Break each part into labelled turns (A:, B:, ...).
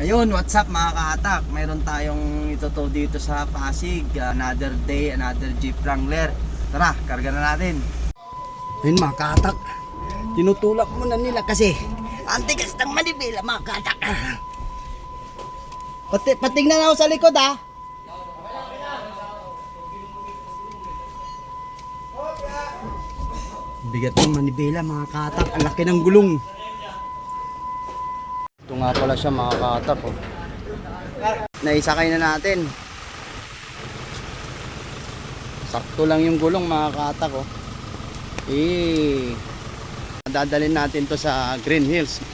A: Ayun, what's up mga kahatak? Mayroon tayong ituto dito sa Pasig. Another day, another Jeep Wrangler. Tara, karga na natin. Ayun mga kahatak. Tinutulak muna nila kasi antigas ng manibela mga kahatak. Pati, patingnan ako sa likod ha. Bigat ng manibela mga kahatak. Ang laki ng gulong. Nga pala siya mga katak oh. Naisakay na natin. Sakto lang yung gulong mga oh. Eh. Dadalhin natin to sa Green Hills.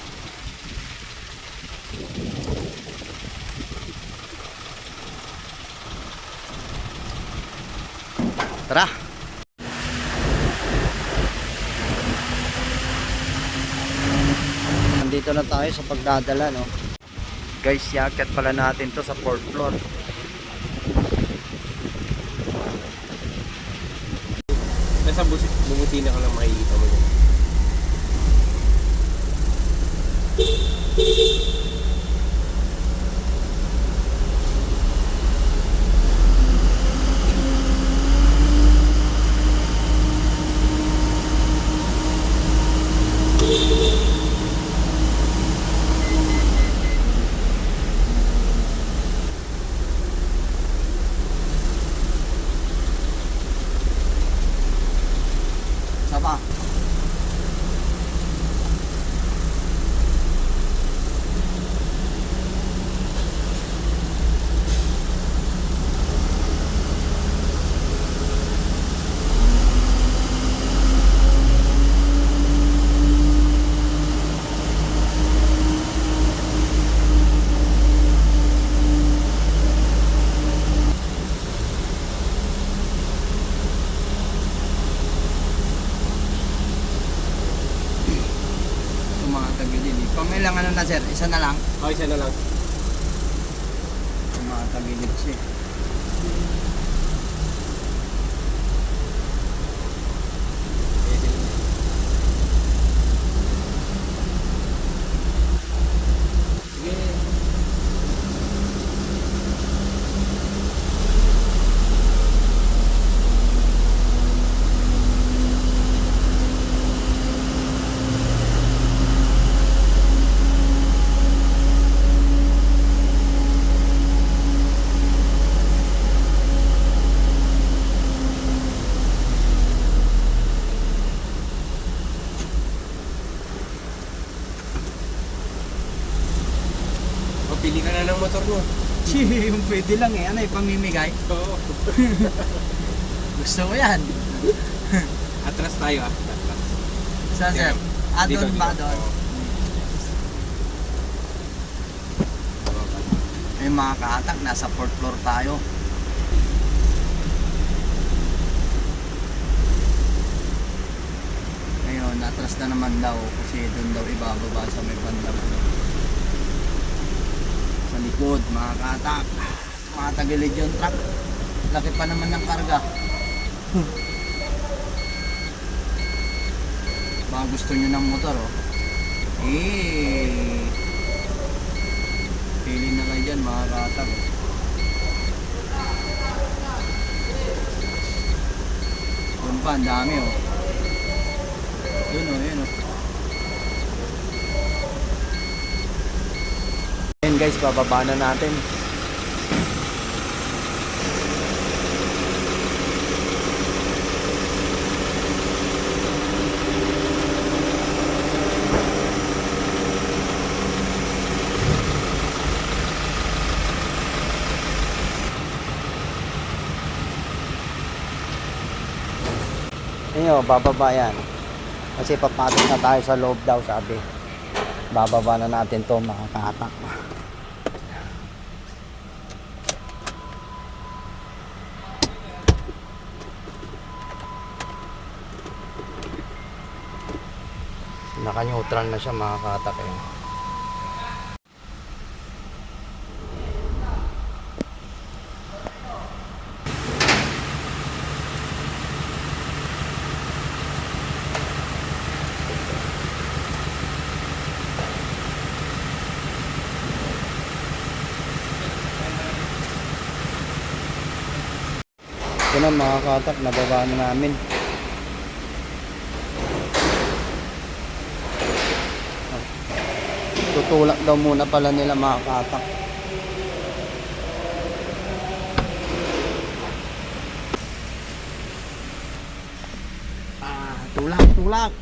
A: Tara. Nandito na tayo sa pagdadala, no? Guys, yakyat pala natin to sa fourth floor.
B: Nasa busi, bumutina ko lang makikita mo yun.
A: Saba. Ito mga Pang ilang ano na sir? Isa na lang.
B: Okay, siya na lang.
A: Ito mga tagilid siya. eh.
B: Pwede lang. Sige. O, pili ka na ng motor mo.
A: Chi, yung pwede lang eh. Ano eh, pamimigay?
B: Oo.
A: Gusto mo yan?
B: Atras tayo ah. Atras.
A: Saan sir? Ah,
B: Dito,
A: doon
B: dito.
A: ba doon?
B: Oo.
A: Mga kahatak, nasa fourth floor tayo. Ngayon, atras na naman daw kasi doon daw ibababa sa may bandang likod, mga kahatak. Mga tagilid yung truck. Laki pa naman ng karga. Baka gusto nyo ng motor, oh. Eh, Pili na kayo dyan mga katag. Doon pa, ang dami oh. Doon oh, yun oh. Guys, bababa na natin. Ayun, bababa yan. Kasi papasok na tayo sa loob daw, sabi. Bababa na natin to mga katak. naka neutral na siya mga katak eh. Ito na mga katak, nababa na namin. Tutulak daw muna pala nila mga katak. Ah, tulak, tulak.